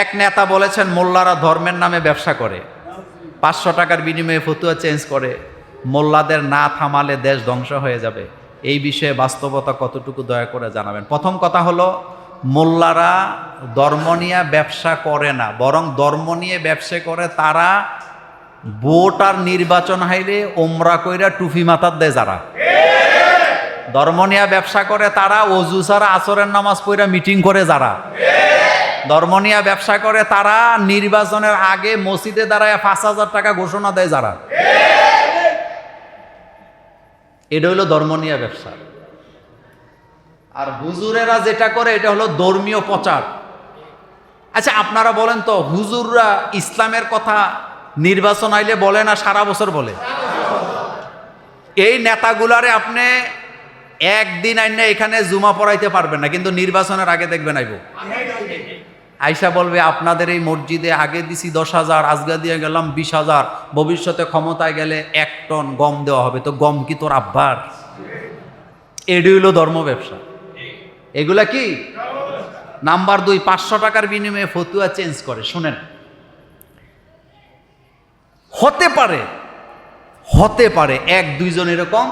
এক নেতা বলেছেন, মোল্লারা ধর্মের নামে ব্যবসা করে, পাঁচশো টাকার বিনিময়ে ফতুয়া চেঞ্জ করে, মোল্লাদের না থামালে দেশ ধ্বংস হয়ে যাবে। এই বিষয়ে বাস্তবতা কতটুকু দয়া করে জানাবেন? প্রথম কথা হলো, মোল্লারা ধর্ম নিয়ে ব্যবসা করে না, বরং ধর্ম নিয়ে ব্যবসা করে তারা ভোট আর নির্বাচন হাইলে ওমরা কইরা টুফি মাথার দেয় যারা। ধর্ম নিয়ে ব্যবসা করে তারা অজু ছাড়া আসরের নামাজ পড়া মিটিং করে যারা। ধর্ম নিয়ে ব্যবসা করে, তারা নির্বাচনের আগে মসজিদে দাঁড়ায় পাঁচ হাজার টাকা ঘোষণা দেয় যারা। এটা হলো ধর্ম নিয়ে ব্যবসা। আর হুজুরেরা যেটা করে, এটা হলো ধর্মীয় প্রচার। আচ্ছা আপনারা বলেন তো, হুজুররা ইসলামের কথা নির্বাচন আইলে বলে না সারা বছর বলে? এই নেতাগুলারে আপনি একদিন আইনে এখানে জুমা পড়াইতে পারবেন না, কিন্তু নির্বাচনের আগে দেখবেন আইব। আইসা বলবে, আপনাদের এই মসজিদে আগে দিছি দশ হাজার, আজগা দিয়ে গেলাম বিশ হাজার। ভবিষ্যতে ক্ষমতায় গেলে এক টন গম দেওয়া হবে। তো গম কি তোর আব্বার? এডি হইল ধর্ম ব্যবসা। এগুলা কি? নাম্বার দুই, পাঁচশো টাকার বিনিময়ে ফতুয়া চেঞ্জ করে। শুনেন, হতে পারে হতে পারে এক দুইজন এরকম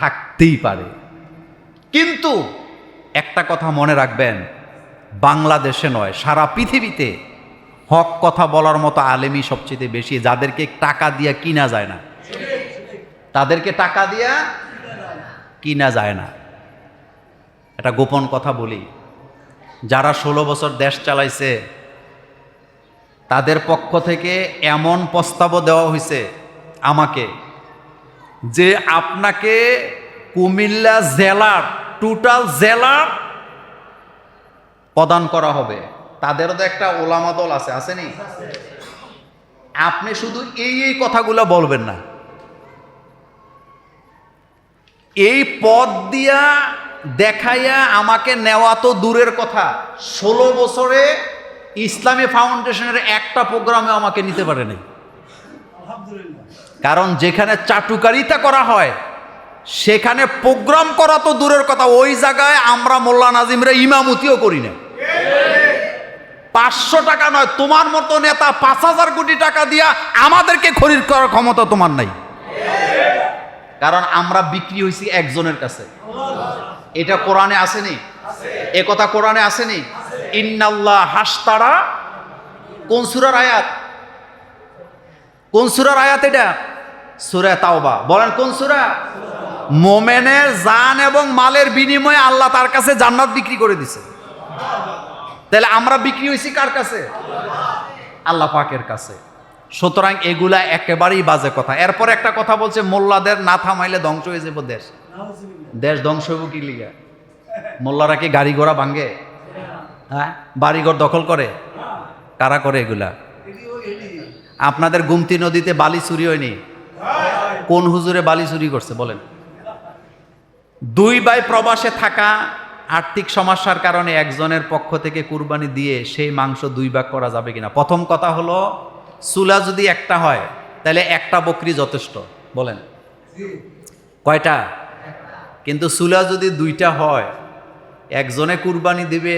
থাকতেই পারে। কিন্তু একটা কথা মনে রাখবেন বাংলাদেশে নয়, সারা পৃথিবীতে হক কথা বলার মতো আলেমই সবচেয়ে বেশি, যাদেরকে টাকা দিয়া কিনা যায় না। তাদেরকে টাকা দিয়া কিনা যায় না। এটা গোপন কথা বলি, যারা ষোলো বছর দেশ চালাইছে, তাদের পক্ষ থেকে এমন প্রস্তাবও দেওয়া হয়েছে আমাকে, যে আপনাকে কুমিল্লা জেলার, টোটাল জেলার প্রদান করা হবে। তাদেরও তো একটা ওলামা দল আছে আসেনি আপনি শুধু এই এই কথাগুলো বলবেন না। এই পদ দিয়া দেখাইয়া আমাকে নেওয়া তো দূরের কথা। ষোলো বছরে ইসলামী ফাউন্ডেশনের একটা প্রোগ্রামে আমাকে নিতে পারে নাই। কারণ যেখানে চাটুকারিতা করা হয়, সেখানে প্রোগ্রাম করা তো দূরের কথা। ওই জায়গায় আমরা মোল্লা নাজিমরা ইমামতিও করি না পাঁচশো টাকা নয়, তোমার মতো নেতা পাঁচ হাজার কোটি টাকা দিয়া আমাদেরকে খরিদ করার ক্ষমতা তোমার নাই। কারণ আমরা বিক্রি হয়েছি একজনের কাছে। এটা কোরআনে আসেনি? এ কথা কোরআনে আসেনি? ইন্নাল্লাহ হাসতারা, কোন সুরার আয়াত? কোন সুরার আয়াত এটা? সুরা তাওবা। বলেন কোন সুরা? মোমেনের জান এবং মালের বিনিময়ে আল্লাহ তার কাছে জান্নাত বিক্রি করে দিছে। তাহলে আমরা বিক্রি হয়েছি কার কাছে? আল্লাহ পাকের কাছে। সুতরাং এগুলা একেবারেই বাজে কথা। এরপর একটা কথা বলছে, মোল্লাদের না থামাইলে ধ্বংস হয়ে যাব দেশ। দেশ ধ্বংস হইব কি লিগা? মোল্লারা কি গাড়ি ঘোড়া ভাঙ্গে হ্যাঁ? বাড়িঘর দখল করে? কারা করে এগুলা? আপনাদের গুমতি নদীতে বালি চুরি হয়নি? কোন হুজুরে বালি চুরি করছে বলেন? দুই বাই প্রবাসে থাকা আর্থিক সমস্যার কারণে একজনের পক্ষ থেকে কুরবানি দিয়ে সেই মাংস দুই ভাগ করা যাবে কিনা? প্রথম কথা হলো, চুলা যদি একটা হয়, তাহলে একটা বকরি যথেষ্ট। বলেন। কয়টা? কিন্তু চুলা যদি দুইটা হয়, একজনে কুরবানি দিবে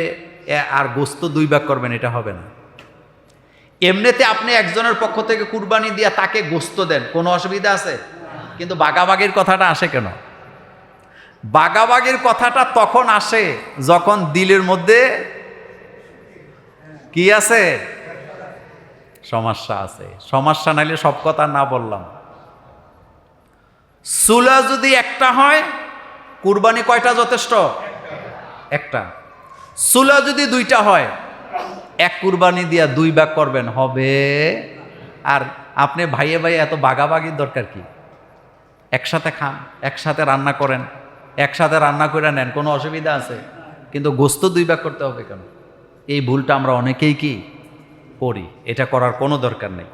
আর গোস্ত দুই ভাগ করবেন, এটা হবে না। এমনিতে আপনি একজনের পক্ষ থেকে কুরবানি দিয়ে তাকে গোস্ত দেন, কোনো অসুবিধা আছে? কিন্তু বাগাবাগির কথাটা আসে কেন? বাগাবাগির কথাটা তখন আসে যখন দিলের মধ্যে কি আছে? সমস্যা আছে। সমস্যা নাইলে সব কথা না বললাম। চুলা যদি একটা হয়, কুরবানি কয়টা যথেষ্ট? একটা। চুলা যদি দুইটা হয়, এক কুরবানি দিয়া দুই ভাগ করবেন, হবে। আর আপনি ভাইয়ে ভাইয়ে এত বাগাবাগির দরকার কি? একসাথে খান, একসাথে রান্না করেন। একসাথে রান্না করে নেন, কোনো অসুবিধা আছে? কিন্তু গোস্ত দুই ভাগ করতে হবে কেন? এই ভুলটা আমরা অনেকেই কি করি? এটা করার কোনো দরকার নেই।